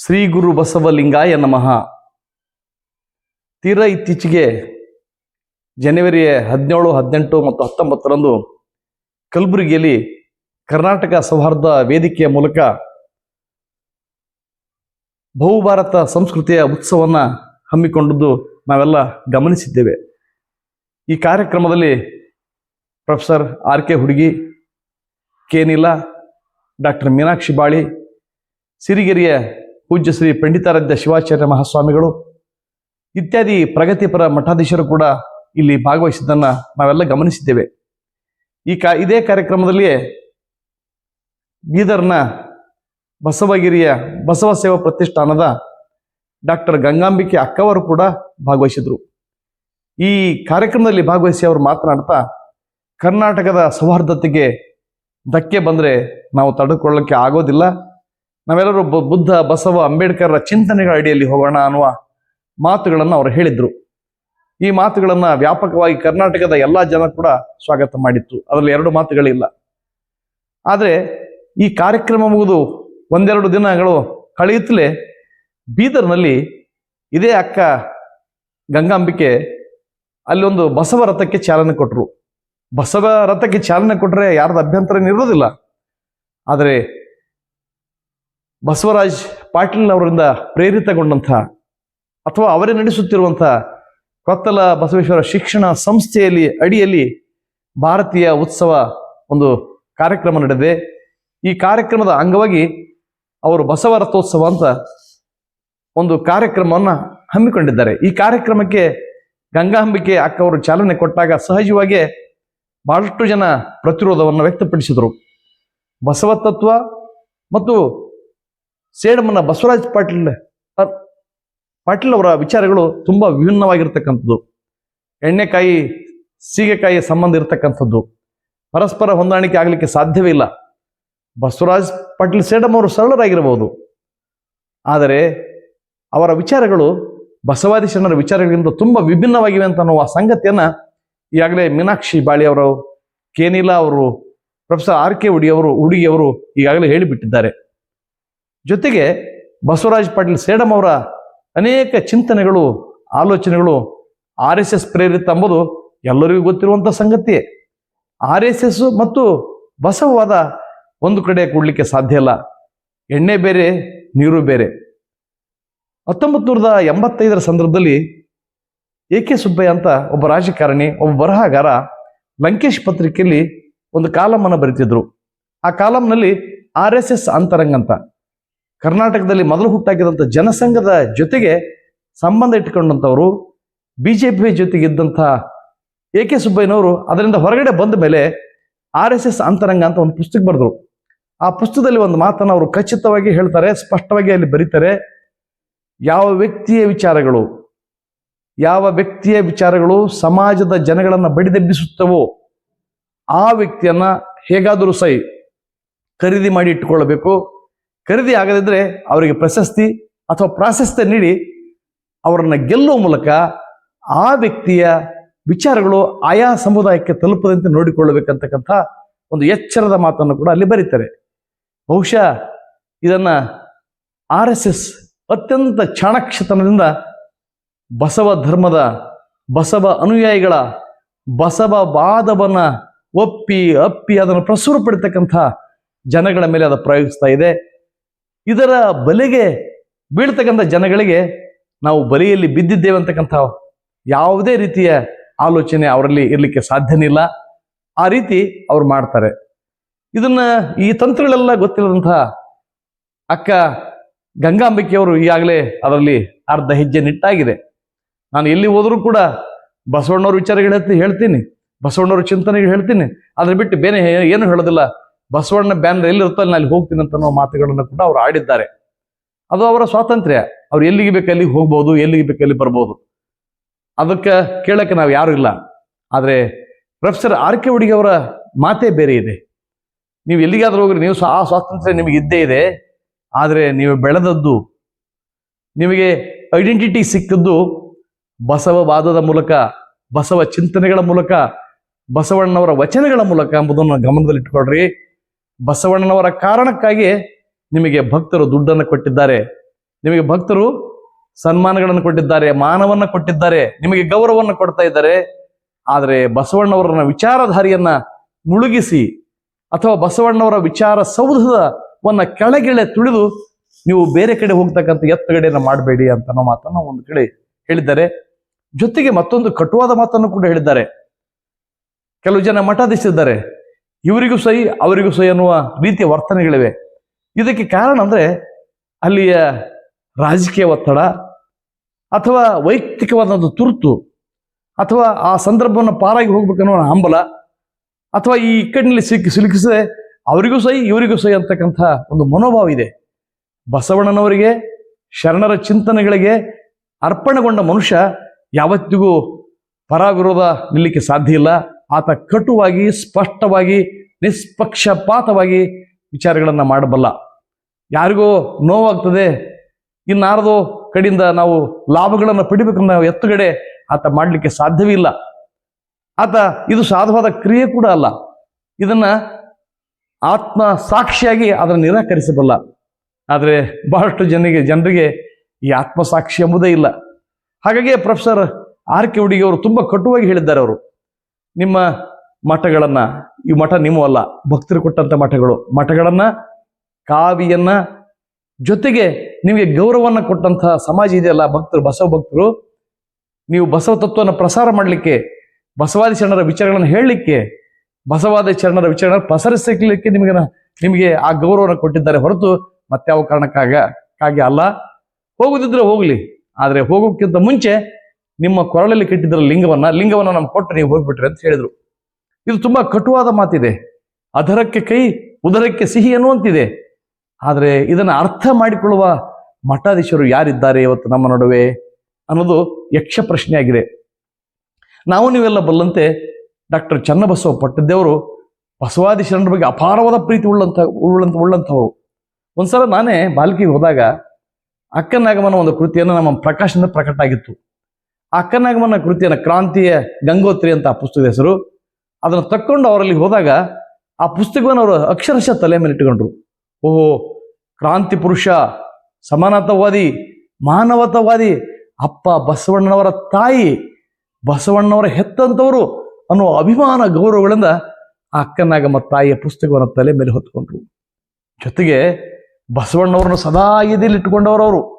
ಶ್ರೀ ಗುರು ಬಸವಲಿಂಗಾಯ ನಮಃ. ತೀರಾ ಇತ್ತೀಚೆಗೆ ಜನವರಿ ಹದಿನೇಳು, ಹದಿನೆಂಟು ಮತ್ತು ಹತ್ತೊಂಬತ್ತರಂದು ಕಲಬುರಗಿಯಲ್ಲಿ ಕರ್ನಾಟಕ ಸೌಹಾರ್ದ ವೇದಿಕೆಯ ಮೂಲಕ ಬಹುಭಾರತ ಸಂಸ್ಕೃತಿಯ ಉತ್ಸವವನ್ನು ಹಮ್ಮಿಕೊಂಡದ್ದು ನಾವೆಲ್ಲ ಗಮನಿಸಿದ್ದೇವೆ. ಈ ಕಾರ್ಯಕ್ರಮದಲ್ಲಿ ಪ್ರೊಫೆಸರ್ ಆರ್ ಕೆ ಹುಡುಗಿ, ಕೆ ನೀಲ, ಡಾಕ್ಟರ್ ಮೀನಾಕ್ಷಿ ಬಾಳಿ, ಸಿರಿಗೆರೆಯ ಪೂಜ್ಯ ಶ್ರೀ ಪಂಡಿತಾರಾಧ್ಯ ಶಿವಾಚಾರ್ಯ ಮಹಾಸ್ವಾಮಿಗಳು, ಇತ್ಯಾದಿ ಪ್ರಗತಿಪರ ಮಠಾಧೀಶರು ಕೂಡ ಇಲ್ಲಿ ಭಾಗವಹಿಸಿದ್ದನ್ನು ನಾವೆಲ್ಲ ಗಮನಿಸಿದ್ದೇವೆ. ಈ ಕಾ, ಇದೇ ಕಾರ್ಯಕ್ರಮದಲ್ಲಿಯೇ ಬೀದರ್ನ ಬಸವಗಿರಿಯ ಬಸವ ಸೇವಾ ಪ್ರತಿಷ್ಠಾನದ ಡಾಕ್ಟರ್ ಗಂಗಾಂಬಿಕೆ ಅಕ್ಕವರು ಕೂಡ ಭಾಗವಹಿಸಿದರು. ಈ ಕಾರ್ಯಕ್ರಮದಲ್ಲಿ ಭಾಗವಹಿಸಿ ಅವರು ಮಾತನಾಡ್ತಾ ಕರ್ನಾಟಕದ ಸೌಹಾರ್ದತೆಗೆ ಧಕ್ಕೆ ಬಂದರೆ ನಾವು ತಡೆದುಕೊಳ್ಳಕ್ಕೆ ಆಗೋದಿಲ್ಲ. ನಾವೆಲ್ಲರೂ ಬುದ್ಧ, ಬಸವ, ಅಂಬೇಡ್ಕರ್ರ ಚಿಂತನೆಗಳ ಅಡಿಯಲ್ಲಿ ಹೋಗೋಣ ಅನ್ನುವ ಮಾತುಗಳನ್ನು ಅವರು ಹೇಳಿದ್ರು. ಈ ಮಾತುಗಳನ್ನು ವ್ಯಾಪಕವಾಗಿ ಕರ್ನಾಟಕದ ಎಲ್ಲ ಜನ ಕೂಡ ಸ್ವಾಗತ ಮಾಡಿತ್ತು. ಅದರಲ್ಲಿ ಎರಡು ಮಾತುಗಳಿಲ್ಲ. ಆದರೆ ಈ ಕಾರ್ಯಕ್ರಮ ಮುಗಿದು ಒಂದೆರಡು ದಿನಗಳು ಕಳೆಯುತ್ತಲೇ ಬೀದರ್ನಲ್ಲಿ ಇದೇ ಅಕ್ಕ ಗಂಗಾಂಬಿಕೆ ಅಲ್ಲಿ ಒಂದು ಬಸವ ರಥಕ್ಕೆ ಚಾಲನೆ ಕೊಟ್ಟರು ಬಸವ ರಥಕ್ಕೆ ಚಾಲನೆ ಕೊಟ್ಟರೆ ಯಾರ್ದು ಅಭ್ಯಂತರ ಇರೋದಿಲ್ಲ. ಆದರೆ ಬಸವರಾಜ್ ಪಾಟೀಲ್ನವರಿಂದ ಪ್ರೇರಿತಗೊಂಡಂಥ ಅಥವಾ ಅವರೇ ನಡೆಸುತ್ತಿರುವಂಥ ಕೊತ್ತಲ ಬಸವೇಶ್ವರ ಶಿಕ್ಷಣ ಸಂಸ್ಥೆಯಲ್ಲಿ ಅಡಿಯಲ್ಲಿ ಭಾರತೀಯ ಉತ್ಸವ ಒಂದು ಕಾರ್ಯಕ್ರಮ ನಡೆದಿದೆ. ಈ ಕಾರ್ಯಕ್ರಮದ ಅಂಗವಾಗಿ ಅವರು ಬಸವ ರಥೋತ್ಸವ ಅಂತ ಒಂದು ಕಾರ್ಯಕ್ರಮವನ್ನು ಹಮ್ಮಿಕೊಂಡಿದ್ದಾರೆ. ಈ ಕಾರ್ಯಕ್ರಮಕ್ಕೆ ಗಂಗಾಂಬಿಕೆ ಅಕ್ಕ ಅವರು ಚಾಲನೆ ಕೊಟ್ಟಾಗ ಸಹಜವಾಗಿ ಬಹಳಷ್ಟು ಜನ ಪ್ರತಿರೋಧವನ್ನು ವ್ಯಕ್ತಪಡಿಸಿದರು. ಬಸವ ತತ್ವ ಮತ್ತು ಸೇಡಮನ ಬಸವರಾಜ್ ಪಾಟೀಲ್ ಪಾಟೀಲ್ ಅವರ ವಿಚಾರಗಳು ತುಂಬಾ ವಿಭಿನ್ನವಾಗಿರ್ತಕ್ಕಂಥದ್ದು. ಎಣ್ಣೆಕಾಯಿ ಸೀಗೆಕಾಯಿ ಸಂಬಂಧ ಇರತಕ್ಕಂಥದ್ದು. ಪರಸ್ಪರ ಹೊಂದಾಣಿಕೆ ಆಗಲಿಕ್ಕೆ ಸಾಧ್ಯವೇ ಇಲ್ಲ. ಬಸವರಾಜ್ ಪಾಟೀಲ್ ಸೇಡಮ್ ಅವರು ಸರಳರಾಗಿರಬಹುದು ಆದರೆ ಅವರ ವಿಚಾರಗಳು, ಬಸವಾದಿ ಶರಣರ ವಿಚಾರಗಳಿಂದ ತುಂಬಾ ವಿಭಿನ್ನವಾಗಿವೆ ಅಂತ ಅನ್ನುವ ಸಂಗತಿಯನ್ನ ಈಗಾಗಲೇ ಮೀನಾಕ್ಷಿ ಬಾಳಿ ಅವರು, ಕೇನಿಲಾ ಅವರು, ಪ್ರೊಫೆಸರ್ ಆರ್ ಕೆ ಉಡಿಯವರು ಉಡಿಯವರು ಈಗಾಗಲೇ ಹೇಳಿಬಿಟ್ಟಿದ್ದಾರೆ. ಜೊತೆಗೆ ಬಸವರಾಜ್ ಪಾಟೀಲ್ ಸೇಡಂ ಅವರ ಅನೇಕ ಚಿಂತನೆಗಳು, ಆಲೋಚನೆಗಳು ಆರ್ ಎಸ್ ಎಸ್ ಪ್ರೇರಿತ ಎಂಬುದು ಎಲ್ಲರಿಗೂ ಗೊತ್ತಿರುವಂಥ ಸಂಗತಿಯೇ ಆರ್ ಎಸ್ ಎಸ್ ಮತ್ತು ಬಸವವಾದ ಒಂದು ಕಡೆ ಕೂಡಲಿಕ್ಕೆ ಸಾಧ್ಯ ಇಲ್ಲ. ಎಣ್ಣೆ ಬೇರೆ, ನೀರು ಬೇರೆ. ಹತ್ತೊಂಬತ್ತು ನೂರದ ಎಂಬತ್ತೈದರ ಸಂದರ್ಭದಲ್ಲಿ ಎ ಕೆ ಸುಬ್ಬಯ್ಯ ಅಂತ ಒಬ್ಬ ರಾಜಕಾರಣಿ, ಒಬ್ಬ ಬರಹಗಾರ ಲಂಕೇಶ್ ಪತ್ರಿಕೆಯಲ್ಲಿ ಒಂದು ಕಾಲಮನ್ನು ಬರೀತಿದ್ರು. ಆ ಕಾಲಂನಲ್ಲಿ ಆರ್ ಎಸ್ ಎಸ್ ಅಂತರಂಗ ಅಂತ. ಕರ್ನಾಟಕದಲ್ಲಿ ಮೊದಲು ಹುಟ್ಟಾಕಿದಂಥ ಜನಸಂಘದ ಜೊತೆಗೆ ಸಂಬಂಧ ಇಟ್ಟುಕೊಂಡಂಥವರು ಬಿ ಜೆ ಪಿ ಜೊತೆಗಿದ್ದಂಥ ಎ ಕೆ ಸುಬ್ಬಯ್ಯನವರು ಅದರಿಂದ ಹೊರಗಡೆ ಬಂದ ಮೇಲೆ ಆರ್ ಎಸ್ ಎಸ್ ಅಂತರಂಗ ಅಂತ ಒಂದು ಪುಸ್ತಕ ಬರೆದ್ರು. ಆ ಪುಸ್ತಕದಲ್ಲಿ ಒಂದು ಮಾತನ್ನು ಅವರು ಖಚಿತವಾಗಿ ಹೇಳ್ತಾರೆ, ಸ್ಪಷ್ಟವಾಗಿ ಅಲ್ಲಿ ಬರೀತಾರೆ. ಯಾವ ವ್ಯಕ್ತಿಯ ವಿಚಾರಗಳು, ಯಾವ ವ್ಯಕ್ತಿಯ ವಿಚಾರಗಳು ಸಮಾಜದ ಜನಗಳನ್ನು ಬಡಿದೆಬ್ಬಿಸುತ್ತವೋ ಆ ವ್ಯಕ್ತಿಯನ್ನು ಹೇಗಾದರೂ ಸೈ ಖರೀದಿ ಮಾಡಿ ಇಟ್ಟುಕೊಳ್ಳಬೇಕು. ಖರೀದಿ ಆಗದಿದ್ರೆ ಅವರಿಗೆ ಪ್ರಶಸ್ತಿ ಅಥವಾ ಪ್ರಾಶಸ್ತ್ಯ ನೀಡಿ ಅವರನ್ನು ಗೆಲ್ಲುವ ಮೂಲಕ ಆ ವ್ಯಕ್ತಿಯ ವಿಚಾರಗಳು ಆಯಾ ಸಮುದಾಯಕ್ಕೆ ತಲುಪದಂತೆ ನೋಡಿಕೊಳ್ಳಬೇಕಂತಕ್ಕಂಥ ಒಂದು ಎಚ್ಚರದ ಮಾತನ್ನು ಕೂಡ ಅಲ್ಲಿ ಬರೀತಾರೆ. ಬಹುಶಃ ಇದನ್ನ ಆರ್ ಎಸ್ ಎಸ್ ಅತ್ಯಂತ ಚಾಣಕ್ಷತನದಿಂದ ಬಸವ ಧರ್ಮದ ಬಸವ ಅನುಯಾಯಿಗಳ ಬಸವ ವಾದವನ್ನ ಒಪ್ಪಿ ಅಪ್ಪಿ ಅದನ್ನು ಪ್ರಸುರಪಡಿತಕ್ಕಂಥ ಜನಗಳ ಮೇಲೆ ಅದು ಪ್ರಯೋಗಿಸ್ತಾ ಇದೆ. ಇದರ ಬಲೆಗೆ ಬೀಳ್ತಕ್ಕಂಥ ಜನಗಳಿಗೆ ನಾವು ಬಲಿಯಲ್ಲಿ ಬಿದ್ದಿದ್ದೇವೆ ಅಂತಕ್ಕಂಥ ಯಾವುದೇ ರೀತಿಯ ಆಲೋಚನೆ ಅವರಲ್ಲಿ ಇರಲಿಕ್ಕೆ ಸಾಧ್ಯನಿಲ್ಲ. ಆ ರೀತಿ ಅವ್ರು ಮಾಡ್ತಾರೆ. ಇದನ್ನ ಈ ತಂತ್ರಗಳೆಲ್ಲ ಗೊತ್ತಿಲ್ಲದಂತಹ ಅಕ್ಕ ಗಂಗಾಂಬಿಕೆಯವರು ಈಗಾಗಲೇ ಅದರಲ್ಲಿ ಅರ್ಧ ಹೆಜ್ಜೆ ನಿಟ್ಟಾಗಿದೆ. ನಾನು ಎಲ್ಲಿ ಹೋದರೂ ಕೂಡ ಬಸವಣ್ಣವ್ರ ವಿಚಾರಗಳು ಹೇಳ್ತಿ, ಹೇಳ್ತೀನಿ. ಬಸವಣ್ಣವ್ರ ಚಿಂತನೆಗಳು ಹೇಳ್ತೀನಿ. ಅದ್ರ ಬಿಟ್ಟು ಬೇರೆ ಏನು ಹೇಳೋದಿಲ್ಲ. ಬಸವಣ್ಣ ಬ್ಯಾನರ್ ಎಲ್ಲಿರುತ್ತೋ ಅಲ್ಲಿ ಹೋಗ್ತೀನಿ ಅಂತ ಅನ್ನೋ ಮಾತುಗಳನ್ನು ಕೂಡ ಅವ್ರು ಆಡಿದ್ದಾರೆ. ಅದು ಅವರ ಸ್ವಾತಂತ್ರ್ಯ. ಅವ್ರು ಎಲ್ಲಿಗೆ ಬೇಕು ಅಲ್ಲಿಗೆ ಹೋಗ್ಬೋದು, ಎಲ್ಲಿಗೆ ಬೇಕು ಅಲ್ಲಿ ಬರ್ಬೋದು. ಅದಕ್ಕೆ ಕೇಳಕ್ಕೆ ನಾವು ಯಾರು ಇಲ್ಲ. ಆದರೆ ಪ್ರೊಫೆಸರ್ ಆರ್ ಕೆ ಹುಡುಗಿ ಅವರ ಮಾತೇ ಬೇರೆ ಇದೆ. ನೀವು ಎಲ್ಲಿಗಾದ್ರೂ ಹೋಗ್ರಿ, ನೀವು ಆ ಸ್ವಾತಂತ್ರ್ಯ ನಿಮಗೆ ಇದ್ದೇ ಇದೆ. ಆದರೆ ನೀವು ಬೆಳೆದದ್ದು, ನಿಮಗೆ ಐಡೆಂಟಿಟಿ ಸಿಕ್ಕದ್ದು ಬಸವವಾದದ ಮೂಲಕ, ಬಸವ ಚಿಂತನೆಗಳ ಮೂಲಕ, ಬಸವಣ್ಣವರ ವಚನಗಳ ಮೂಲಕ ಎಂಬುದನ್ನು ಗಮನದಲ್ಲಿಟ್ಕೊಳ್ರಿ. ಬಸವಣ್ಣನವರ ಕಾರಣಕ್ಕಾಗಿ ನಿಮಗೆ ಭಕ್ತರು ದುಡ್ಡನ್ನು ಕೊಟ್ಟಿದ್ದಾರೆ. ನಿಮಗೆ ಭಕ್ತರು ಸನ್ಮಾನಗಳನ್ನು ಕೊಟ್ಟಿದ್ದಾರೆ, ಮಾನವನ್ನ ಕೊಟ್ಟಿದ್ದಾರೆ, ನಿಮಗೆ ಗೌರವವನ್ನು ಕೊಡ್ತಾ ಇದ್ದಾರೆ. ಆದರೆ ಬಸವಣ್ಣವರನ್ನ ವಿಚಾರಧಾರಿಯನ್ನ ಮುಳುಗಿಸಿ ಅಥವಾ ಬಸವಣ್ಣವರ ವಿಚಾರ ಸೌಧದವನ್ನ ಕೆಳಗೆಳೆ ತುಳಿದು ನೀವು ಬೇರೆ ಕಡೆ ಹೋಗ್ತಕ್ಕಂಥ ಎತ್ತಗಡೆಯನ್ನ ಮಾಡಬೇಡಿ ಅಂತ ಅನ್ನೋ ಮಾತನ್ನು ಒಂದು ಕಡೆ ಹೇಳಿದ್ದಾರೆ. ಜೊತೆಗೆ ಮತ್ತೊಂದು ಕಟುವಾದ ಮಾತನ್ನು ಕೂಡ ಹೇಳಿದ್ದಾರೆ. ಕೆಲವು ಜನ ಮಠಾಧೀಶರಿದ್ದಾರೆ. ಇವರಿಗೂ ಸಹಿ, ಅವರಿಗೂ ಸಹಿ ಅನ್ನುವ ರೀತಿಯ ವರ್ತನೆಗಳಿವೆ. ಇದಕ್ಕೆ ಕಾರಣ ಅಂದರೆ ಅಲ್ಲಿಯ ರಾಜಕೀಯ ಒತ್ತಡ ಅಥವಾ ವೈಯಕ್ತಿಕವಾದಂಥ ತುರ್ತು ಅಥವಾ ಆ ಸಂದರ್ಭವನ್ನು ಪಾರಾಗಿ ಹೋಗ್ಬೇಕನ್ನೋ ಹಂಬಲ ಅಥವಾ ಈ ಇಕ್ಕಟ್ಟಿನಲ್ಲಿ ಸಿಕ್ಕಿ ಸಿಲುಕಿಸದೆ ಅವರಿಗೂ ಸಹಿ, ಇವರಿಗೂ ಸಹಿ ಅಂತಕ್ಕಂಥ ಒಂದು ಮನೋಭಾವ ಇದೆ. ಬಸವಣ್ಣನವರಿಗೆ, ಶರಣರ ಚಿಂತನೆಗಳಿಗೆ ಅರ್ಪಣೆಗೊಂಡ ಮನುಷ್ಯ ಯಾವತ್ತಿಗೂ ಪರಾವಿರೋಧ ನಿಲ್ಲಕ್ಕೆ ಸಾಧ್ಯ ಇಲ್ಲ. ಆತ ಕಟುವಾಗಿ, ಸ್ಪಷ್ಟವಾಗಿ, ನಿಷ್ಪಕ್ಷಪಾತವಾಗಿ ವಿಚಾರಗಳನ್ನು ಮಾಡಬಲ್ಲ. ಯಾರಿಗೋ ನೋವಾಗ್ತದೆ, ಇನ್ನಾರದೋ ಕಡೆಯಿಂದ ನಾವು ಲಾಭಗಳನ್ನು ಪಡಿಬೇಕನ್ನ ನಾವು ಎತ್ತುಗಡೆ ಆತ ಮಾಡಲಿಕ್ಕೆ ಸಾಧ್ಯವಿಲ್ಲ ಆತ ಇದು ಸಾಧುವಾದ ಕ್ರಿಯೆ ಕೂಡ ಅಲ್ಲ. ಇದನ್ನ ಆತ್ಮ ಸಾಕ್ಷಿಯಾಗಿ ಅದನ್ನು ನಿರಾಕರಿಸಬಲ್ಲ. ಆದರೆ ಬಹಳಷ್ಟು ಜನರಿಗೆ ಜನರಿಗೆ ಈ ಆತ್ಮಸಾಕ್ಷಿ ಎಂಬುದೇ ಇಲ್ಲ. ಹಾಗಾಗಿ ಪ್ರೊಫೆಸರ್ ಆರ್ ಕೆ ಹುಡುಗಿ ಅವರು ತುಂಬ ಕಟುವಾಗಿ ಹೇಳಿದ್ದಾರೆ ಅವರು. ನಿಮ್ಮ ಮಠಗಳನ್ನು, ಈ ಮಠ ನಿಮ್ಮವಲ್ಲ ಭಕ್ತರು ಕೊಟ್ಟಂಥ ಮಠಗಳು. ಮಠಗಳನ್ನು, ಕಾವಿಯನ್ನ ಜೊತೆಗೆ ನಿಮಗೆ ಗೌರವವನ್ನು ಕೊಟ್ಟಂತಹ ಸಮಾಜ ಇದೆಯಲ್ಲ, ಭಕ್ತರು, ಬಸವ ಭಕ್ತರು. ನೀವು ಬಸವ ತತ್ವವನ್ನು ಪ್ರಸಾರ ಮಾಡಲಿಕ್ಕೆ, ಬಸವಾದಿ ಶರಣರ ವಿಚಾರಗಳನ್ನು ಹೇಳಲಿಕ್ಕೆ, ಬಸವಾದಿ ಶರಣರ ವಿಚಾರಗಳನ್ನು ಪ್ರಸರಿಸಲಿಕ್ಕೆ ನಿಮಗೆ ನಿಮಗೆ ಆ ಗೌರವವನ್ನು ಕೊಟ್ಟಿದ್ದಾರೆ ಹೊರತು ಮತ್ತಾವ ಕಾರಣಕ್ಕಾಗ, ಕಾಗೆ ಅಲ್ಲ. ಹೋಗುದಿದ್ರೆ ಹೋಗ್ಲಿ, ಆದರೆ ಹೋಗೋಕ್ಕಿಂತ ಮುಂಚೆ ನಿಮ್ಮ ಕೊರಳಲ್ಲಿ ಕೆಟ್ಟಿದ್ದರ ಲಿಂಗವನ್ನ ಲಿಂಗವನ್ನ ನಮ್ಗೆ ಕೊಟ್ಟು ನೀವು ಹೋಗ್ಬಿಟ್ರಿ ಅಂತ ಹೇಳಿದ್ರು. ಇದು ತುಂಬಾ ಕಟುವಾದ ಮಾತಿದೆ. ಅದರಕ್ಕೆ ಕೈ, ಉದರಕ್ಕೆ ಸಿಹಿ ಅನ್ನುವಂತಿದೆ. ಆದರೆ ಇದನ್ನು ಅರ್ಥ ಮಾಡಿಕೊಳ್ಳುವ ಮಠಾಧೀಶರು ಯಾರಿದ್ದಾರೆ ಇವತ್ತು ನಮ್ಮ ನಡುವೆ ಅನ್ನೋದು ಯಕ್ಷ ಪ್ರಶ್ನೆಯಾಗಿದೆ. ನಾವು ನೀವೆಲ್ಲ ಬಲ್ಲಂತೆ ಡಾಕ್ಟರ್ ಚನ್ನಬಸವ ಪಟ್ಟದ್ದೇವರು ಬಸವಾದಿ ಶರಣರ ಬಗ್ಗೆ ಅಪಾರವಾದ ಪ್ರೀತಿ ಉಳ್ಳಂತ ಉಳ್ಳಂತ ಉಳ್ಳಂಥವು ಒಂದ್ಸಲ ನಾನೇ ಬಾಲ್ಕಿಗೆ ಹೋದಾಗ ಅಕ್ಕನಾಗಮನ ಒಂದು ಕೃತಿಯನ್ನು ನಮ್ಮ ಪ್ರಕಾಶದಿಂದ ಪ್ರಕಟ ಆಗಿತ್ತು ಅಕ್ಕನಾಗಮನ ಕೃತಿಯನ್ನು ಕ್ರಾಂತಿಯ ಗಂಗೋತ್ರಿ ಅಂತ ಆ ಪುಸ್ತಕದ ಹೆಸರು. ಅದನ್ನು ತಕ್ಕೊಂಡು ಅವರಲ್ಲಿ ಹೋದಾಗ ಆ ಪುಸ್ತಕವನ್ನು ಅವರು ಅಕ್ಷರಶಃ ತಲೆ ಮೇಲೆ ಇಟ್ಟುಕೊಂಡ್ರು. ಓಹೋ, ಕ್ರಾಂತಿ ಪುರುಷ, ಸಮಾನತಾವಾದಿ, ಮಾನವತಾವಾದಿ, ಅಪ್ಪ ಬಸವಣ್ಣನವರ ತಾಯಿ ಬಸವಣ್ಣವರ ಹೆತ್ತಂಥವರು ಅನ್ನೋ ಅಭಿಮಾನ ಗೌರವಗಳಿಂದ ಆ ಅಕ್ಕನಾಗಮ್ಮ ತಾಯಿಯ ಪುಸ್ತಕವನ್ನು ತಲೆ ಮೇಲೆ ಹೊತ್ಕೊಂಡ್ರು. ಜೊತೆಗೆ ಬಸವಣ್ಣವರನ್ನು ಸದಾ ಎದೆಯಲ್ಲಿ ಇಟ್ಟುಕೊಂಡವರವರು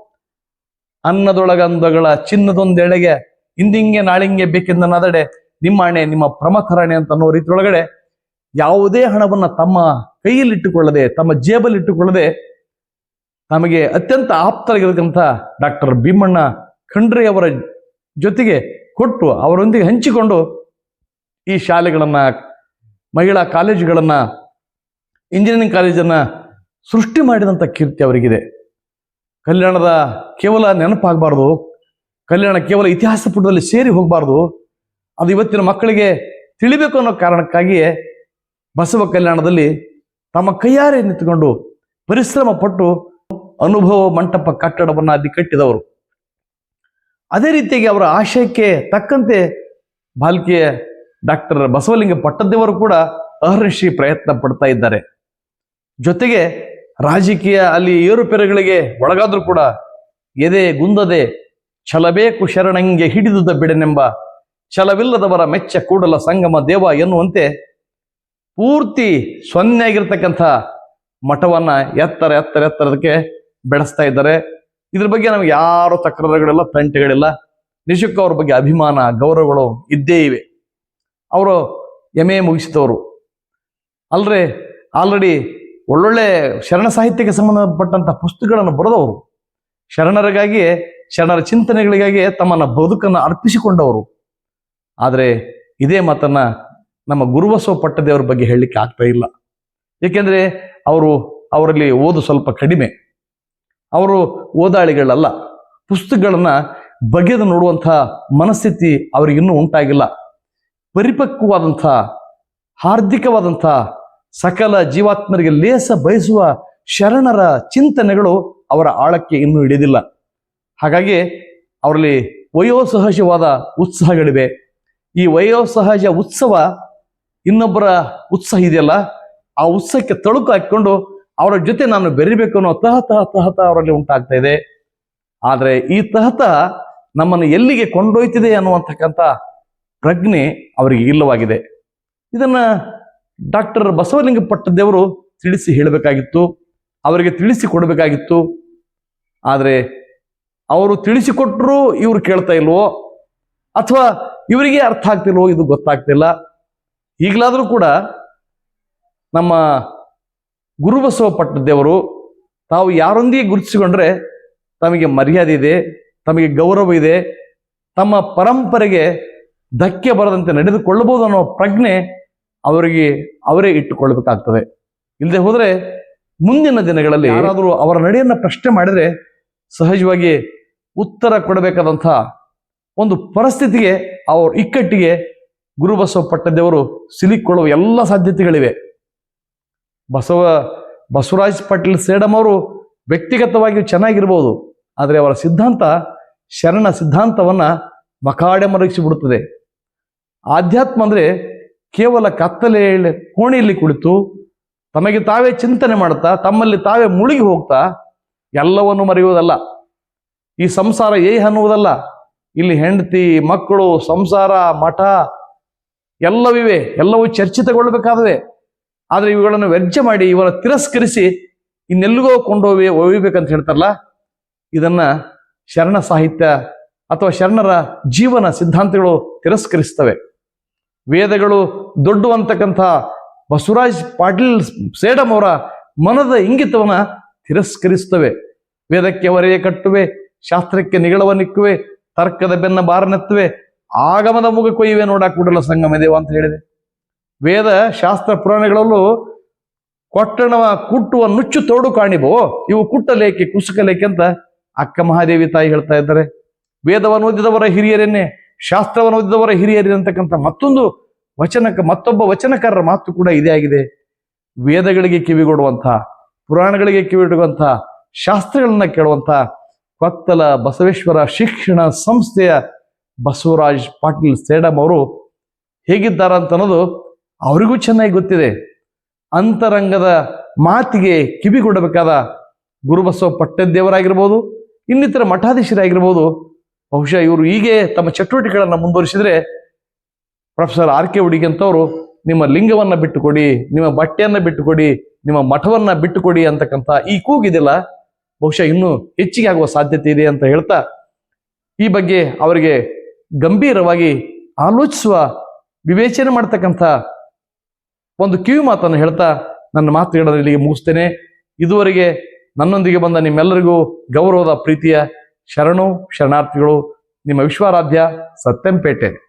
ಅನ್ನದೊಳಗಂದಗಳ ಚಿನ್ನದೊಂದೆಡೆಗೆ ಹಿಂದಿಂಗೆ ನಾಳಿಂಗೆ ಬೇಕೆಂದ ನದಡೆ, ನಿಮ್ಮ ಹಣೆ ನಿಮ್ಮ ಪ್ರಮಥರಣೆ ಅಂತ ಅನ್ನೋ ರೀತಿಯೊಳಗಡೆ ಯಾವುದೇ ಹಣವನ್ನ ತಮ್ಮ ಕೈಯಲ್ಲಿಟ್ಟುಕೊಳ್ಳದೆ ತಮ್ಮ ಜೇಬಲ್ಲಿ ಇಟ್ಟುಕೊಳ್ಳದೆ, ತಮಗೆ ಅತ್ಯಂತ ಆಪ್ತರಾಗಿರತಕ್ಕಂಥ ಡಾಕ್ಟರ್ ಭೀಮಣ್ಣ ಖಂಡ್ರೆ ಅವರ ಜೊತೆಗೆ ಕೊಟ್ಟು ಅವರೊಂದಿಗೆ ಹಂಚಿಕೊಂಡು ಈ ಶಾಲೆಗಳನ್ನು, ಮಹಿಳಾ ಕಾಲೇಜುಗಳನ್ನು ಇಂಜಿನಿಯರಿಂಗ್ ಕಾಲೇಜನ್ನು ಸೃಷ್ಟಿ ಮಾಡಿದಂಥ ಕೀರ್ತಿ ಅವರಿಗಿದೆ. ಕಲ್ಯಾಣದ ಕೇವಲ ನೆನಪಾಗಬಾರ್ದು. ಕಲ್ಯಾಣ ಕೇವಲ ಇತಿಹಾಸ ಪುಟದಲ್ಲಿ ಸೇರಿ ಹೋಗಬಾರ್ದು. ಅದು ಇವತ್ತಿನ ಮಕ್ಕಳಿಗೆ ತಿಳಿಬೇಕು ಅನ್ನೋ ಕಾರಣಕ್ಕಾಗಿಯೇ ಬಸವ ಕಲ್ಯಾಣದಲ್ಲಿ ತಮ್ಮ ಕೈಯಾರೆ ನಿಂತುಕೊಂಡು ಪರಿಶ್ರಮ ಪಟ್ಟು ಅನುಭವ ಮಂಟಪ ಕಟ್ಟಡವನ್ನು ಅಲ್ಲಿ ಕಟ್ಟಿದವರು. ಅದೇ ರೀತಿಯಾಗಿ ಅವರ ಆಶಯಕ್ಕೆ ತಕ್ಕಂತೆ ಬಾಲ್ಕಿಯ ಡಾಕ್ಟರ್ ಬಸವಲಿಂಗ ಪಟ್ಟದ್ದೇವರು ಕೂಡ ಅಹರ್ನಿಶಿ ಪ್ರಯತ್ನ ಪಡ್ತಾ ಇದ್ದಾರೆ. ಜೊತೆಗೆ ರಾಜಕೀಯ ಅಲ್ಲಿ ಏರುಪೇರುಗಳಿಗೆ ಒಳಗಾದ್ರೂ ಕೂಡ ಎದೆ ಗುಂದದೆ ಛಲಬೇಕು ಶರಣಂಗೆ ಹಿಡಿದುದ ಬಿಡನೆಂಬ ಛಲವಿಲ್ಲದವರ ಮೆಚ್ಚ ಕೂಡಲ ಸಂಗಮ ದೇವ ಎನ್ನುವಂತೆ ಪೂರ್ತಿ ಸೊನ್ನೆ ಆಗಿರ್ತಕ್ಕಂಥ ಮಠವನ್ನ ಎತ್ತರ ಎತ್ತರ ಎತ್ತರದಕ್ಕೆ ಬೆಳೆಸ್ತಾ ಇದ್ದಾರೆ. ಇದ್ರ ಬಗ್ಗೆ ನಮ್ಗೆ ಯಾರು ತಕರಾರುಗಳಿಲ್ಲ ತಂಟೆಗಳಿಲ್ಲ ನಿಜಕ್ಕೂ ಅವ್ರ ಬಗ್ಗೆ ಅಭಿಮಾನ, ಗೌರವಗಳು ಇದ್ದೇ ಇವೆ. ಅವರು ಎಂ ಮುಗಿಸಿದವರು. ಅಲ್ರೆ ಆಲ್ರೆಡಿ ಒಳ್ಳೊಳ್ಳೆ ಶರಣ ಸಾಹಿತ್ಯಕ್ಕೆ ಸಂಬಂಧಪಟ್ಟಂತಹ ಪುಸ್ತಕಗಳನ್ನು ಬರೆದವರು. ಶರಣರಿಗಾಗಿ, ಶರಣರ ಚಿಂತನೆಗಳಿಗಾಗಿ ತಮ್ಮನ್ನ ಬದುಕನ್ನು ಅರ್ಪಿಸಿಕೊಂಡವರು. ಆದರೆ ಇದೇ ಮಾತನ್ನ ನಮ್ಮ ಗುರುಬಸವ ಪಟ್ಟದೇವರ ಬಗ್ಗೆ ಹೇಳಲಿಕ್ಕೆ ಆಗ್ತಾ ಇಲ್ಲ. ಏಕೆಂದರೆ ಅವರು ಅವರಲ್ಲಿ ಓದು ಸ್ವಲ್ಪ ಕಡಿಮೆ. ಅವರು ಓದಾಳಿಗಳಲ್ಲ. ಪುಸ್ತಕಗಳನ್ನು ಬಗೆದು ನೋಡುವಂಥ ಮನಸ್ಥಿತಿ ಅವರಿಗಿನ್ನೂ ಉಂಟಾಗಿಲ್ಲ. ಪರಿಪಕ್ವವಾದಂಥ, ಹಾರ್ದಿಕವಾದಂಥ ಸಕಲ ಜೀವಾತ್ಮರಿಗೆ ಲೇಸ ಬಯಸುವ ಶರಣರ ಚಿಂತನೆಗಳು ಅವರ ಆಳಕ್ಕೆ ಇನ್ನೂ ಹಿಡಿದಿಲ್ಲ. ಹಾಗಾಗಿ ಅವರಲ್ಲಿ ವಯೋಸಹಜವಾದ ಉತ್ಸಾಹಗಳಿವೆ. ಈ ವಯೋಸಹಜ ಉತ್ಸವ ಇನ್ನೊಬ್ಬರ ಉತ್ಸಾಹ ಇದೆಯಲ್ಲ, ಆ ಉತ್ಸವಕ್ಕೆ ತಳುಕು ಹಾಕಿಕೊಂಡು ಅವರ ಜೊತೆ ನಾನು ಬೆರಿಬೇಕು ಅನ್ನೋ ತಹತ ತಹ ತಹತ ಅವರಲ್ಲಿ ಉಂಟಾಗ್ತಾ ಇದೆ. ಆದರೆ ಈ ತಹತ ನಮ್ಮನ್ನು ಎಲ್ಲಿಗೆ ಕೊಂಡೊಯ್ತಿದೆ ಅನ್ನುವಂತಕ್ಕಂಥ ಪ್ರಜ್ಞೆ ಅವರಿಗೆ ಇಲ್ಲವಾಗಿದೆ. ಇದನ್ನ ಡಾಕ್ಟರ್ ಬಸವಲಿಂಗ ಪಟ್ಟದೇವರು ತಿಳಿಸಿ ಹೇಳಬೇಕಾಗಿತ್ತು, ಅವರಿಗೆ ತಿಳಿಸಿ ಕೊಡಬೇಕಾಗಿತ್ತು. ಆದರೆ ಅವರು ತಿಳಿಸಿಕೊಟ್ರು ಇವರು ಕೇಳ್ತಾ ಇಲ್ವೋ? ಅಥವಾ ಇವರಿಗೆ ಅರ್ಥ ಆಗ್ತಿಲ್ವೋ ಇದು ಗೊತ್ತಾಗ್ತಿಲ್ಲ ಈಗಲಾದರೂ ಕೂಡ ನಮ್ಮ ಗುರುಬಸವ ಪಟ್ಟದೇವರು ತಾವು ಯಾರೊಂದಿಗೆ ಗುರುತಿಸಿಕೊಂಡ್ರೆ ತಮಗೆ ಮರ್ಯಾದೆ ಇದೆ, ತಮಗೆ ಗೌರವ ಇದೆ, ತಮ್ಮ ಪರಂಪರೆಗೆ ಧಕ್ಕೆ ಬರದಂತೆ ನಡೆದುಕೊಳ್ಳಬಹುದು ಅನ್ನೋ ಪ್ರಜ್ಞೆ ಅವರಿಗೆ ಅವರೇ ಇಟ್ಟುಕೊಳ್ಬೇಕಾಗ್ತದೆ ಇಲ್ಲದೆ ಹೋದರೆ ಮುಂದಿನ ದಿನಗಳಲ್ಲಿ ಯಾರಾದರೂ ಅವರ ನಡೆಯನ್ನ ಪ್ರಶ್ನೆ ಮಾಡಿದರೆ ಸಹಜವಾಗಿ ಉತ್ತರ ಕೊಡಬೇಕಾದಂಥ ಒಂದು ಪರಿಸ್ಥಿತಿಗೆ ಅವ್ರ ಇಕ್ಕಟ್ಟಿಗೆ ಗುರುಬಸವ ಪಟ್ಟದೇವರು ಸಿಲುಕೊಳ್ಳುವ ಎಲ್ಲ ಸಾಧ್ಯತೆಗಳಿವೆ. ಬಸವ, ಬಸವರಾಜ್ ಪಾಟೀಲ್ ಸೇಡಮ್ ಅವರು ವ್ಯಕ್ತಿಗತವಾಗಿ ಚೆನ್ನಾಗಿರ್ಬೋದು, ಆದರೆ ಅವರ ಸಿದ್ಧಾಂತ, ಶರಣ ಸಿದ್ಧಾಂತವನ್ನ ಮಕಾಡೆ ಮರಗಿಸಿಬಿಡುತ್ತದೆ. ಆಧ್ಯಾತ್ಮ ಅಂದ್ರೆ ಕೇವಲ ಕತ್ತಲೆ ಕೋಣೆಯಲ್ಲಿ ಕುಳಿತು ತಮಗೆ ತಾವೇ ಚಿಂತನೆ ಮಾಡ್ತಾ, ತಮ್ಮಲ್ಲಿ ತಾವೇ ಮುಳುಗಿ ಹೋಗ್ತಾ, ಎಲ್ಲವನ್ನು ಮರೆಯುವುದಲ್ಲ. ಈ ಸಂಸಾರ ಏ ಅನ್ನುವುದಲ್ಲ. ಇಲ್ಲಿ ಹೆಂಡತಿ, ಮಕ್ಕಳು, ಸಂಸಾರ, ಮಠ, ಎಲ್ಲವಿವೆ. ಎಲ್ಲವೂ ಚರ್ಚಿತಗೊಳ್ಳಬೇಕಾದವೆ. ಆದರೆ ಇವುಗಳನ್ನು ವ್ಯರ್ಜ ಮಾಡಿ, ಇವರ ತಿರಸ್ಕರಿಸಿ ಇನ್ನೆಲ್ಲಿಗೋ ಕೊಂಡೋಗಿ ಒಯ್ಯಬೇಕಂತ ಹೇಳ್ತಾರಲ್ಲ? ಇದನ್ನ ಶರಣ ಸಾಹಿತ್ಯ ಅಥವಾ ಶರಣರ ಜೀವನ ಸಿದ್ಧಾಂತಗಳು ತಿರಸ್ಕರಿಸ್ತವೆ. ವೇದಗಳು ದೊಡ್ಡ ಅಂತಕ್ಕಂಥ ಬಸವರಾಜ್ ಪಾಟೀಲ್ ಸೇಡಂ ಅವರ ಮನದ ಇಂಗಿತವನ್ನು ತಿರಸ್ಕರಿಸ್ತವೆ ವೇದಕ್ಕೆ ಹೊರೆಯ ಕಟ್ಟುವೆ, ಶಾಸ್ತ್ರಕ್ಕೆ ನಿಗಳವ ನಿಕ್ಕುವೆ, ತರ್ಕದ ಬೆನ್ನ ಬಾರನೆತ್ತುವೆ ಆಗಮದ ಮುಗ ಕೊಯ್ಯುವೆ ಕೂಡಲ ಸಂಗಮ ದೇವ ಅಂತ ಹೇಳಿದೆ. ವೇದ ಶಾಸ್ತ್ರ ಪುರಾಣಗಳಲ್ಲೂ ಕೊಟ್ಟಣವ ಕುಟ್ಟುವ ನುಚ್ಚು ತೋಡು ಕಾಣಿಬೋ, ಇವು ಕುಟ್ಟಲೇಕೆ ಕುಸುಕಲೇಕೆ ಅಂತ ಅಕ್ಕ ಮಹಾದೇವಿ ತಾಯಿ ಹೇಳ್ತಾ ಇದ್ದಾರೆ. ವೇದವನ್ನು ಓದಿದವರ ಹಿರಿಯರೇನೆ ಶಾಸ್ತ್ರವನ್ನು ಓದಿದವರ ಹಿರಿಯರಿರತಕ್ಕಂಥ ಮತ್ತೊಂದು ವಚನಕ, ಮತ್ತೊಬ್ಬ ವಚನಕಾರರ ಮಾತು ಕೂಡ ಇದೇ ಆಗಿದೆ. ವೇದಗಳಿಗೆ ಕಿವಿಗೊಡುವಂಥ ಪುರಾಣಗಳಿಗೆ ಕಿವಿಡುವಂಥ ಶಾಸ್ತ್ರಗಳನ್ನ ಕೇಳುವಂಥ ಕೊತ್ತಲ, ಬಸವೇಶ್ವರ ಶಿಕ್ಷಣ ಸಂಸ್ಥೆಯ ಬಸವರಾಜ್ ಪಾಟೀಲ್ ಸೇಡಂ ಅವರು ಹೇಗಿದ್ದಾರೆ ಅಂತ ಅನ್ನೋದು ಅವರಿಗೂ ಚೆನ್ನಾಗಿ ಗೊತ್ತಿದೆ. ಅಂತರಂಗದ ಮಾತಿಗೆ ಕಿವಿಗೊಡಬೇಕಾದ ಗುರುಬಸವ ಪಟ್ಟದ್ದೇವರಾಗಿರ್ಬೋದು ಇನ್ನಿತರ ಮಠಾಧೀಶರಾಗಿರ್ಬೋದು ಬಹುಶಃ ಇವರು ಹೀಗೆ ತಮ್ಮ ಚಟುವಟಿಕೆಗಳನ್ನು ಮುಂದುವರಿಸಿದ್ರೆ ಪ್ರೊಫೆಸರ್ ಆರ್ ಕೆ ಹುಡುಗಿಂತವರು ನಿಮ್ಮ ಲಿಂಗವನ್ನ ಬಿಟ್ಟುಕೊಡಿ, ನಿಮ್ಮ ಬಟ್ಟೆಯನ್ನ ಬಿಟ್ಟುಕೊಡಿ, ನಿಮ್ಮ ಮಠವನ್ನ ಬಿಟ್ಟುಕೊಡಿ ಅಂತಕ್ಕಂಥ ಈ ಕೂಗಿದೆಲ್ಲ ಬಹುಶಃ ಇನ್ನೂ ಹೆಚ್ಚಿಗೆ ಆಗುವ ಸಾಧ್ಯತೆ ಇದೆ ಅಂತ ಹೇಳ್ತಾ ಈ ಬಗ್ಗೆ ಅವರಿಗೆ ಗಂಭೀರವಾಗಿ ಆಲೋಚಿಸುವ, ವಿವೇಚನೆ ಮಾಡ್ತಕ್ಕಂಥ ಒಂದು ಕಿವಿ ಮಾತನ್ನು ಹೇಳ್ತಾ ನನ್ನ ಮಾತುಗಳನ್ನು ಇಲ್ಲಿಗೆ ಮುಗಿಸ್ತೇನೆ. ಇದುವರೆಗೆ ನನ್ನೊಂದಿಗೆ ಬಂದ ನಿಮ್ಮೆಲ್ಲರಿಗೂ ಗೌರವದ ಪ್ರೀತಿಯ ಶರಣು ಶರಣಾರ್ಥಿಗಳು ನಿಮ್ಮ ವಿಶ್ವಾರಾಧ್ಯ ಸತ್ಯಂಪೇಟೆ.